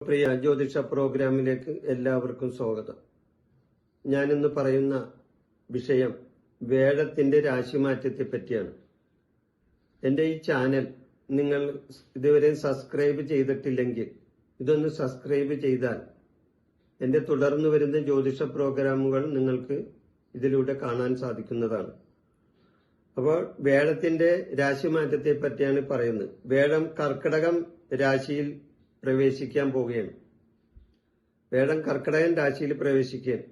പ്രിയ ജ്യോതിഷ പ്രോഗ്രാമിലേക്ക് എല്ലാവർക്കും സ്വാഗതം. ഞാനിന്ന് പറയുന്ന വിഷയം വേഴത്തിന്റെ രാശിമാറ്റത്തെ പറ്റിയാണ്. എന്റെ ഈ ചാനൽ നിങ്ങൾ ഇതുവരെ സബ്സ്ക്രൈബ് ചെയ്തിട്ടില്ലെങ്കിൽ ഇതൊന്ന് സബ്സ്ക്രൈബ് ചെയ്താൽ എന്റെ തുടർന്നു വരുന്ന ജ്യോതിഷ പ്രോഗ്രാമുകൾ നിങ്ങൾക്ക് ഇതിലൂടെ കാണാൻ സാധിക്കുന്നതാണ്. അപ്പോൾ വേഴത്തിന്റെ രാശിമാറ്റത്തെ പറ്റിയാണ് പറയുന്നത്. വേഴം കർക്കിടകം രാശിയിൽ പ്രവേശിക്കാൻ പോവുകയാണ്. വേഴം കർക്കിടകൻ രാശിയിൽ പ്രവേശിക്കുകയാണ്.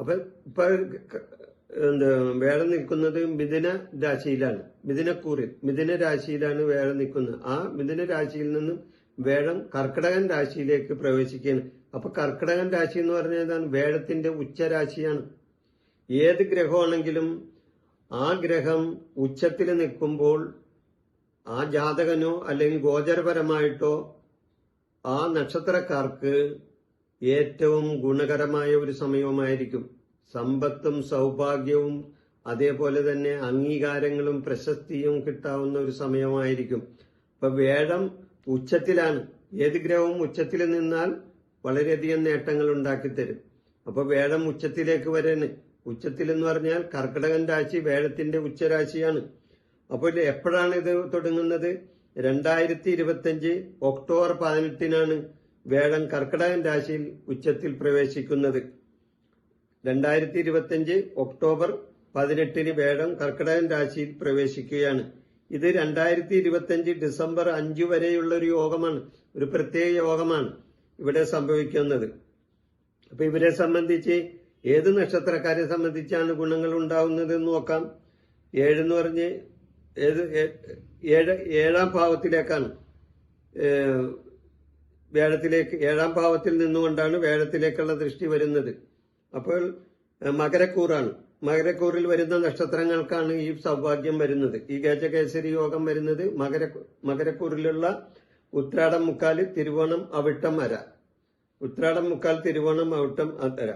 അപ്പൊ ഇപ്പൊ എന്താ നിൽക്കുന്നത് മിഥുന രാശിയിലാണ്. മിഥുനക്കൂറിൽ മിഥുന രാശിയിലാണ് വേഴം നിൽക്കുന്നത്. ആ മിഥുന രാശിയിൽ നിന്നും വേഴം കർക്കിടകൻ രാശിയിലേക്ക് പ്രവേശിക്കുകയാണ്. അപ്പൊ കർക്കിടകൻ രാശി എന്ന് പറഞ്ഞാൽ വേഴത്തിന്റെ ഉച്ചരാശിയാണ്. ഏത് ഗ്രഹമാണെങ്കിലും ആ ഗ്രഹം ഉച്ചത്തിൽ നിൽക്കുമ്പോൾ ആ ജാതകനോ അല്ലെങ്കിൽ ഗോചരപരമായിട്ടോ ആ നക്ഷത്രക്കാർക്ക് ഏറ്റവും ഗുണകരമായ ഒരു സമയവുമായിരിക്കും. സമ്പത്തും സൗഭാഗ്യവും അതേപോലെ തന്നെ അംഗീകാരങ്ങളും പ്രശസ്തിയും കിട്ടാവുന്ന ഒരു സമയമായിരിക്കും. ഇപ്പൊ വേഴം ഉച്ചത്തിലാണ്. ഏത് ഗ്രഹവും ഉച്ചത്തിൽ നിന്നാൽ വളരെയധികം നേട്ടങ്ങൾ ഉണ്ടാക്കിത്തരും. അപ്പൊ വേഴം ഉച്ചത്തിലേക്ക് വരാന് ഉച്ചത്തിൽ എന്ന് പറഞ്ഞാൽ കർക്കിടകൻ രാശി വേഴത്തിന്റെ ഉച്ചരാശിയാണ്. അപ്പോൾ എപ്പോഴാണ് ഇത് തുടങ്ങുന്നത്? രണ്ടായിരത്തി ഇരുപത്തിയഞ്ച് ഒക്ടോബർ പതിനെട്ടിനാണ് വേഴം കർക്കിടകൻ രാശിയിൽ ഉച്ചത്തിൽ പ്രവേശിക്കുന്നത്. രണ്ടായിരത്തി ഇരുപത്തിയഞ്ച് ഒക്ടോബർ പതിനെട്ടിന് വേഴം കർക്കിടകൻ രാശിയിൽ പ്രവേശിക്കുകയാണ്. ഇത് രണ്ടായിരത്തി ഇരുപത്തിയഞ്ച് ഡിസംബർ അഞ്ചു വരെയുള്ള ഒരു യോഗമാണ്. ഒരു പ്രത്യേക യോഗമാണ് ഇവിടെ സംഭവിക്കുന്നത്. അപ്പൊ ഇവരെ സംബന്ധിച്ച് ഏത് നക്ഷത്രക്കാരെ സംബന്ധിച്ചാണ് ഗുണങ്ങൾ ഉണ്ടാവുന്നത് എന്ന് നോക്കാം. ഏഴെന്ന് പറഞ്ഞ് ഏത് ഏഴ് ഏഴാം ഭാവത്തിലേക്കാണ്. വേഴത്തിലേക്ക് ഏഴാം ഭാവത്തിൽ നിന്നുകൊണ്ടാണ് വേഴത്തിലേക്കുള്ള ദൃഷ്ടി വരുന്നത്. അപ്പോൾ മകരക്കൂറാണ്. മകരക്കൂറിൽ വരുന്ന നക്ഷത്രങ്ങൾക്കാണ് ഈ സൗഭാഗ്യം വരുന്നത്. ഈ ഗജകേസരി യോഗം വരുന്നത് മകര മകരക്കൂറിലുള്ള ഉത്രാടം മുക്കാൽ തിരുവോണം അവിട്ടം അര. ഉത്രാടം മുക്കാൽ തിരുവോണം അവിട്ടം അര.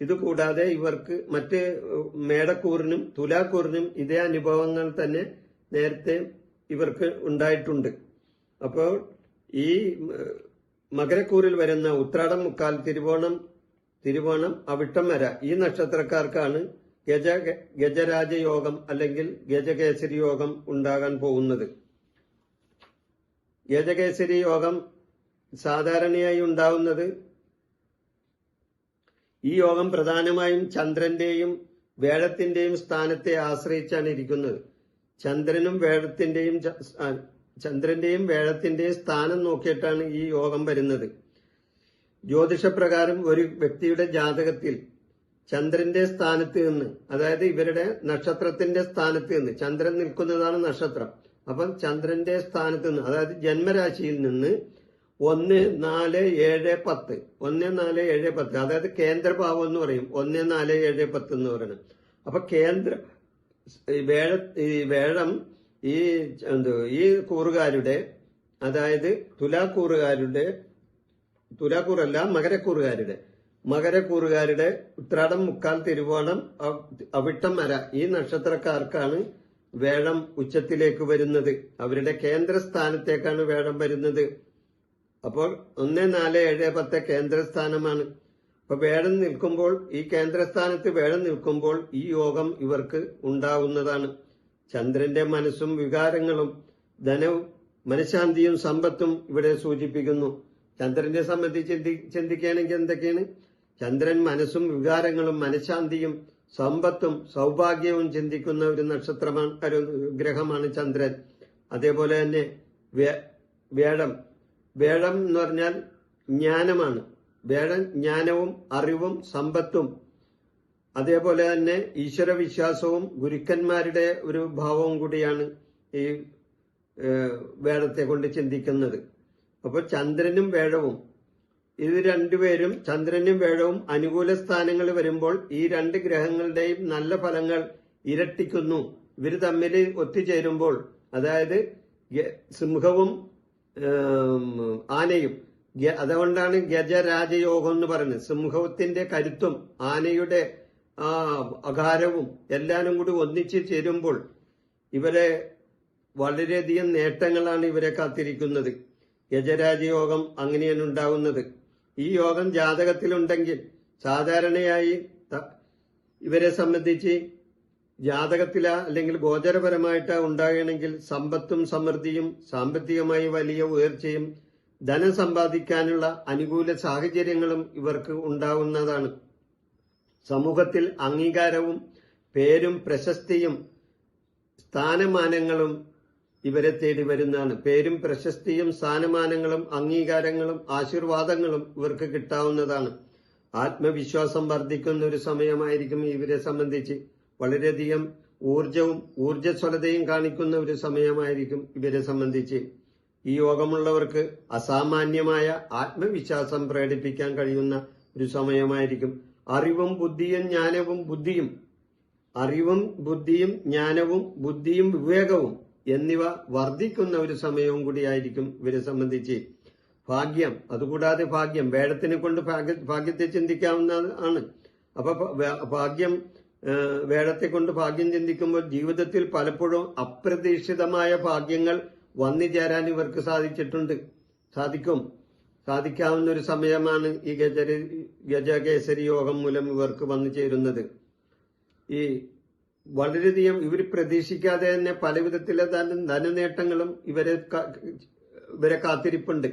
ഇത് കൂടാതെ ഇവർക്ക് മറ്റ് മേടക്കൂറിനും തുലാക്കൂറിനും ഇതേ അനുഭവങ്ങൾ തന്നെ നേരത്തെ ഇവർക്ക് ഉണ്ടായിട്ടുണ്ട്. അപ്പോൾ ഈ മകരക്കൂറിൽ വരുന്ന ഉത്രാടം മുക്കാൽ തിരുവോണം തിരുവോണം അവിട്ടം വര ഈ നക്ഷത്രക്കാർക്കാണ് ഗജ ഗജരാജയോഗം അല്ലെങ്കിൽ ഗജകേസരി യോഗം ഉണ്ടാകാൻ പോകുന്നത്. ഗജകേസരി യോഗം സാധാരണയായി ഉണ്ടാവുന്നത് ഈ യോഗം പ്രധാനമായും ചന്ദ്രന്റെയും വേഴത്തിന്റെയും സ്ഥാനത്തെ ആശ്രയിച്ചാണ് ഇരിക്കുന്നത്. ചന്ദ്രനും വേഴത്തിന്റെയും ചന്ദ്രന്റെയും വേഴത്തിന്റെയും സ്ഥാനം നോക്കിയിട്ടാണ് ഈ യോഗം വരുന്നത്. ജ്യോതിഷപ്രകാരം ഒരു വ്യക്തിയുടെ ജാതകത്തിൽ ചന്ദ്രന്റെ സ്ഥാനത്ത് നിന്ന് അതായത് ഇവരുടെ നക്ഷത്രത്തിന്റെ സ്ഥാനത്ത് നിന്ന് ചന്ദ്രൻ നിൽക്കുന്നതാണ് നക്ഷത്രം. അപ്പം ചന്ദ്രന്റെ സ്ഥാനത്ത് നിന്ന് അതായത് ജന്മരാശിയിൽ നിന്ന് ഒന്ന് നാല് ഏഴ് പത്ത്. ഒന്ന് നാല് ഏഴ് പത്ത്. അതായത് കേന്ദ്രഭാവം എന്ന് പറയും. ഒന്ന് നാല് ഏഴ് പത്ത് എന്ന് പറയുന്നത് അപ്പൊ കേന്ദ്ര വേഴ ഈ വേഴം ഈ എന്ത് ഈ കൂറുകാരുടെ അതായത് തുലാക്കൂറുകാരുടെ തുലാക്കൂറല്ല മകരക്കൂറുകാരുടെ മകരക്കൂറുകാരുടെ ഉത്രാടം മുക്കാൽ തിരുവോണം അവിട്ടം വര ഈ നക്ഷത്രക്കാർക്കാണ് വേഴം ഉച്ചത്തിലേക്ക് വരുന്നത്. അവരുടെ കേന്ദ്രസ്ഥാനത്തേക്കാണ് വേഴം വരുന്നത്. അപ്പോൾ ഒന്ന് നാല് ഏഴ് പത്ത് കേന്ദ്രസ്ഥാനമാണ്. അപ്പൊ വേഴം നിൽക്കുമ്പോൾ ഈ കേന്ദ്രസ്ഥാനത്ത് വേഴം നിൽക്കുമ്പോൾ ഈ യോഗം ഇവർക്ക് ഉണ്ടാവുന്നതാണ്. ചന്ദ്രന്റെ മനസ്സും വികാരങ്ങളും ധനവും മനഃശാന്തിയും സമ്പത്തും ഇവിടെ സൂചിപ്പിക്കുന്നു. ചന്ദ്രനെ സംബന്ധിച്ച് ചിന്തി- ചിന്തിക്കുകയാണെങ്കിൽ എന്തൊക്കെയാണ്? ചന്ദ്രൻ മനസ്സും വികാരങ്ങളും മനഃശാന്തിയും സമ്പത്തും സൗഭാഗ്യവും ചിന്തിക്കുന്ന ഒരു നക്ഷത്രമാണ് ഒരു ഗ്രഹമാണ് ചന്ദ്രൻ. അതേപോലെ തന്നെ വേ- വേഴം എന്ന് പറഞ്ഞാൽ ജ്ഞാനമാണ്. വേഴം ജ്ഞാനവും അറിവും സമ്പത്തും. അതേപോലെ തന്നെ ഈശ്വരവിശ്വാസവും ഗുരുക്കന്മാരുടെ ഒരു ഭാവവും കൂടിയാണ് ഈ ഏഹ്, വേഴത്തെ കൊണ്ട് ചിന്തിക്കുന്നത്. അപ്പോൾ ചന്ദ്രനും വേഴവും ഇത് രണ്ടുപേരും ചന്ദ്രനും വേഴവും അനുകൂല സ്ഥാനങ്ങൾ വരുമ്പോൾ ഈ രണ്ട് ഗ്രഹങ്ങളുടെയും നല്ല ഫലങ്ങൾ ഇരട്ടിക്കുന്നു. ഇവർ തമ്മിൽ ഒത്തുചേരുമ്പോൾ അതായത് സിംഹവും ആനയും അതുകൊണ്ടാണ് ഗജരാജയോഗം എന്ന് പറയുന്നത്. സിംഹത്തിന്റെ കരുത്തും ആനയുടെ ആ അകാരവും എല്ലാനും കൂടി ഒന്നിച്ച് ചേരുമ്പോൾ ഇവരെ വളരെയധികം നേട്ടങ്ങളാണ് ഇവരെ കാത്തിരിക്കുന്നത്. യജരാജയോഗം അങ്ങനെയാണ് ഉണ്ടാവുന്നത്. ഈ യോഗം ജാതകത്തിലുണ്ടെങ്കിൽ സാധാരണയായി ഇവരെ സംബന്ധിച്ച് ജാതകത്തില അല്ലെങ്കിൽ ഗോചരപരമായിട്ട് ഉണ്ടാകണമെങ്കിൽ സമ്പത്തും സമൃദ്ധിയും സാമ്പത്തികമായി വലിയ ഉയർച്ചയും ധനം സമ്പാദിക്കാനുള്ള അനുകൂല സാഹചര്യങ്ങളും ഇവർക്ക് ഉണ്ടാവുന്നതാണ്. സമൂഹത്തിൽ അംഗീകാരവും പേരും പ്രശസ്തിയും സ്ഥാനമാനങ്ങളും ഇവരെ തേടി വരുന്നതാണ്. പേരും പ്രശസ്തിയും സ്ഥാനമാനങ്ങളും അംഗീകാരങ്ങളും ആശീർവാദങ്ങളും ഇവർക്ക് കിട്ടാവുന്നതാണ്. ആത്മവിശ്വാസം വർദ്ധിക്കുന്ന ഒരു സമയമായിരിക്കും ഇവരെ സംബന്ധിച്ച് വളരെയധികം ഊർജവും ഊർജസ്വലതയും കാണിക്കുന്ന ഒരു സമയമായിരിക്കും ഇവരെ സംബന്ധിച്ച്. ഈ യോഗമുള്ളവർക്ക് അസാമാന്യമായ ആത്മവിശ്വാസം പ്രകടിപ്പിക്കാൻ കഴിയുന്ന ഒരു സമയമായിരിക്കും. അറിവും ബുദ്ധിയും ജ്ഞാനവും ബുദ്ധിയും അറിവും ബുദ്ധിയും ജ്ഞാനവും ബുദ്ധിയും വിവേകവും എന്നിവ വർദ്ധിക്കുന്ന ഒരു സമയവും കൂടിയായിരിക്കും ഇവരെ സംബന്ധിച്ച്. ഭാഗ്യം അതുകൂടാതെ ഭാഗ്യം വേടത്തിനെ കൊണ്ട് ഭാഗ്യത്തെ ചിന്തിക്കാവുന്ന ആണ് അപ്പൊ ഭാഗ്യം വേടത്തെ കൊണ്ട് ഭാഗ്യം ചിന്തിക്കുമ്പോൾ ജീവിതത്തിൽ പലപ്പോഴും അപ്രതീക്ഷിതമായ ഭാഗ്യങ്ങൾ വന്നു ചേരാൻ ഇവർക്ക് സാധിച്ചിട്ടുണ്ട്. സാധിക്കും. സാധിക്കാവുന്ന ഒരു സമയമാണ് ഈ ഗജ ഗജകേസരി യോഗം മൂലം ഇവർക്ക് വന്നു ചേരുന്നത്. ഈ വളരെയധികം ഇവർ പ്രതീക്ഷിക്കാതെ തന്നെ പല വിധത്തിലെ ധന ധനനേട്ടങ്ങളും ഇവരെ ഇവരെ കാത്തിരിപ്പുണ്ട്.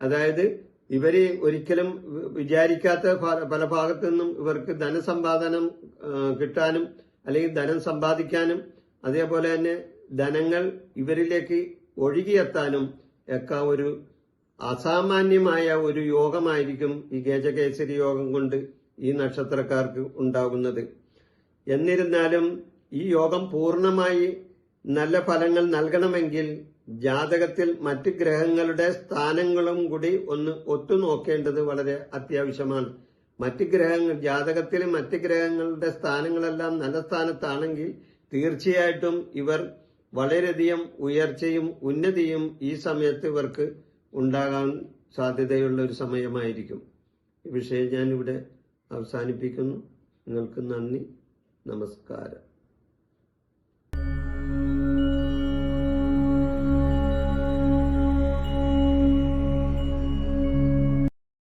അതായത് ഇവർ ഒരിക്കലും വിചാരിക്കാത്ത പല- ഭാഗത്തു നിന്നും ഇവർക്ക് ധനസമ്പാദനം കിട്ടാനും അല്ലെങ്കിൽ ധനം സമ്പാദിക്കാനും അതേപോലെ തന്നെ ധനങ്ങൾ ഇവരിലേക്ക് ഒഴുകിയെത്താനും ഒക്കെ ഒരു അസാമാന്യമായ ഒരു യോഗമായിരിക്കും ഈ ഗജകേസരി യോഗം കൊണ്ട് ഈ നക്ഷത്രക്കാർക്ക് ഉണ്ടാകുന്നത്. എന്നിരുന്നാലും ഈ യോഗം പൂർണമായി നല്ല ഫലങ്ങൾ നൽകണമെങ്കിൽ ജാതകത്തിൽ മറ്റ് ഗ്രഹങ്ങളുടെ സ്ഥാനങ്ങളും കൂടി ഒന്ന് ഒത്തുനോക്കേണ്ടത് വളരെ അത്യാവശ്യമാണ്. മറ്റ് ഗ്രഹങ്ങൾ ജാതകത്തിൽ മറ്റ് ഗ്രഹങ്ങളുടെ സ്ഥാനങ്ങളെല്ലാം നല്ല സ്ഥാനത്താണെങ്കിൽ തീർച്ചയായിട്ടും ഇവർ വളരെയധികം ഉയർച്ചയും ഉന്നതിയും ഈ സമയത്ത് ഇവർക്ക് ഉണ്ടാകാൻ സാധ്യതയുള്ള ഒരു സമയമായിരിക്കും. ഈ വിഷയം ഞാനിവിടെ അവസാനിപ്പിക്കുന്നു. നിങ്ങൾക്ക് നന്ദി. നമസ്കാരം.